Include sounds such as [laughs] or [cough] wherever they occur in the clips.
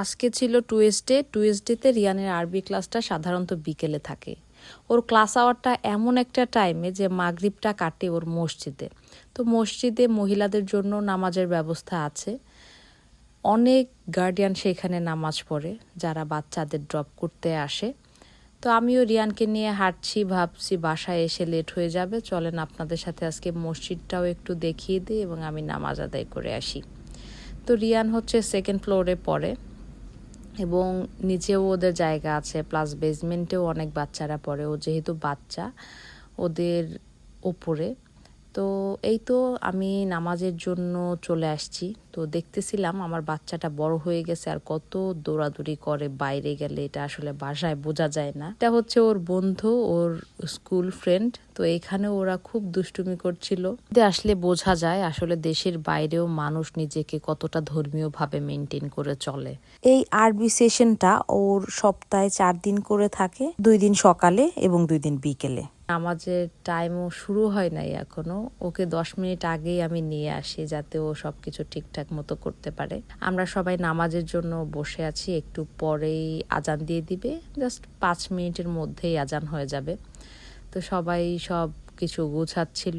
আজকে ছিল টুয়েসডে টুয়েসডেতে রিয়ানের আরবি ক্লাসটা সাধারণত বিকেলে থাকে। ওর ক্লাস আওয়ারটা এমন একটা টাইমে যে মাগরিবটা কাটে ওর মসজিদে। তো মসজিদে মহিলাদের জন্য নামাজের ব্যবস্থা আছে। অনেক গার্ডিয়ান সেখানে নামাজ পড়ে, যারা বাচ্চাদের ড্রপ করতে আসে। তো আমিও রিয়ানকে নিয়ে হাঁটছি, ভাবছি বাসায় এসে লেট হয়ে যাবে। চলেন আপনাদের সাথে আজকে মসজিদটাও একটু দেখিয়ে দিই এবং আমি নামাজ আদায় করে আসি। তো রিয়ান হচ্ছে সেকেন্ড ফ্লোরে পড়ে এবং নিচেও ওদের জায়গা আছে প্লাস বেসমেন্টেও অনেক বাচ্চারা পড়ে। ও যেহেতু বাচ্চা, ওদের ওপরে। তো এই তো আমি নামাজের জন্য চলে আসছি। তো দেখতেছিলাম আমার বাচ্চাটা বড় হয়ে গেছে আর কত দৌড়াদৌড়ি করে বাইরে গেলে এটা আসলে বাসায় বোঝা যায় না। এটা হচ্ছে ওর বন্ধু, ওর স্কুল ফ্রেন্ড তো এখানে ওরা খুব দুষ্টুমি করছিল। আসলে বোঝা যায় আসলে দেশের বাইরেও মানুষ নিজেকে কতটা ধর্মীয় ভাবে মেনটেন করে চলে। এই আরবি সেশনটা ওর সপ্তাহে চার দিন করে থাকে দুই দিন সকালে এবং দুই দিন বিকেলে। নামাজের টাইমও শুরু হয় নাই এখনও। ওকে দশ মিনিট আগেই আমি নিয়ে আসি যাতে ও সবকিছু ঠিকঠাক মতো করতে পারে। আমরা সবাই নামাজের জন্য বসে আছি একটু পরেই আজান দিয়ে দিবে। জাস্ট পাঁচ মিনিটের মধ্যেই আজান হয়ে যাবে। তো সবাই সব কিছু গোছাচ্ছিল।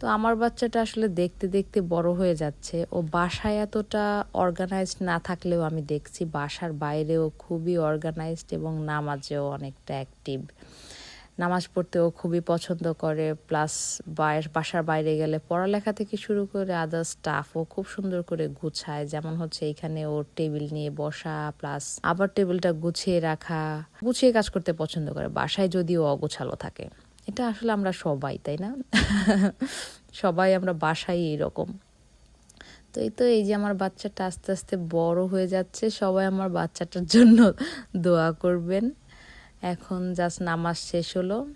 তো আমার বাচ্চাটা আসলে দেখতে দেখতে বড় হয়ে যাচ্ছে। ও বাসায় এতটা অর্গানাইজড না থাকলেও আমি দেখছি বাসার বাইরেও খুবই অর্গানাইজড এবং নামাজেও অনেকটা অ্যাক্টিভ নামাজ পড়তেও খুবই পছন্দ করে প্লাস বাসার বাইরে গেলে পড়ালেখা থেকে শুরু করে আদার স্টাফও খুব সুন্দর করে গুছায়। যেমন হচ্ছে এখানে ওর টেবিল নিয়ে বসা প্লাস আবার টেবিলটা গুছিয়ে রাখা, গুছিয়ে কাজ করতে পছন্দ করে। বাসায় যদিও অগোছালো থাকে। এটা আসলে আমরা সবাই, তাই না? [laughs] সবাই আমরা বাসায় এইরকম তো এই তো এই যে আমার বাচ্চাটা আস্তে আস্তে বড় হয়ে যাচ্ছে, সবাই আমার বাচ্চাটার জন্য দোয়া করবেন। এখন জাস্ট নামাজ শেষ হলো।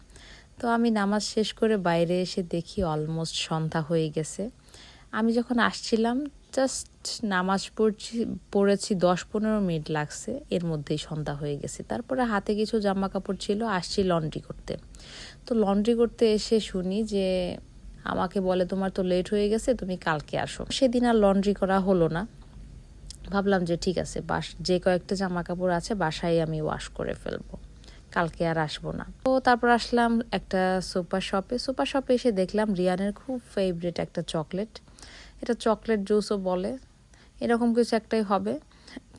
তো আমি নামাজ শেষ করে বাইরে এসে দেখি অলমোস্ট সন্ধ্যা হয়ে গেছে। আমি যখন আসছিলাম জাস্ট নামাজ পড়ছি, পড়েছি দশ পনেরো মিনিট লাগছে, এর মধ্যেই সন্ধ্যা হয়ে গেছে। তারপরে হাতে কিছু জামা কাপড় ছিল, আসছি লন্ড্রি করতে। তো লন্ড্রি করতে এসে শুনি যে, আমাকে বলে, তোমার তো লেট হয়ে গেছে, তুমি কালকে আসো। সেদিন আর লন্ড্রি করা হলো না। ভাবলাম যে, ঠিক আছে, বাস, যে কয়েকটা জামা কাপড় আছে, বাসায় আমি ওয়াশ করে ফেলব। কালকে আর আসব না। তো তারপর আসলাম একটা সুপার শপে। সুপার শপে এসে দেখলাম রিয়ানের খুব ফেভারিট একটা চকলেট। এটা চকলেট জুসও বলে। এরকম কিছু একটাই হবে।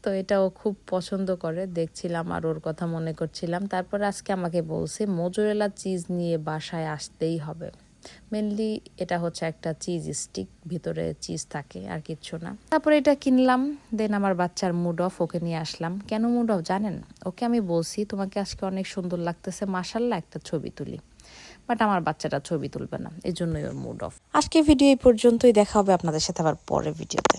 তো এটা ও খুব পছন্দ করে। দেখছিলাম আর ওর কথা মনে করছিলাম। তারপর আজকে আমাকে বলছে, মজুরেলা চিজ নিয়ে বাসায় আসতেই হবে। মেনলি এটা হচ্ছে একটা চিজ স্টিক ভিতরে চিজ থাকে আর কিচ্ছু না। তারপরে এটা কিনলাম দেন আমার বাচ্চার মুড অফ ওকে নিয়ে আসলাম। কেন মুড অফ জানেন? ওকে আমি বলছি তোমাকে আজকে অনেক সুন্দর লাগতেছে মাসাল্লাহ একটা ছবি তুলি। বাট আমার বাচ্চাটা ছবি তুলবে না এই জন্যই ওর মুড অফ আজকে ভিডিও এই পর্যন্তই দেখা হবে আপনাদের সাথে আবার পরের ভিডিওতে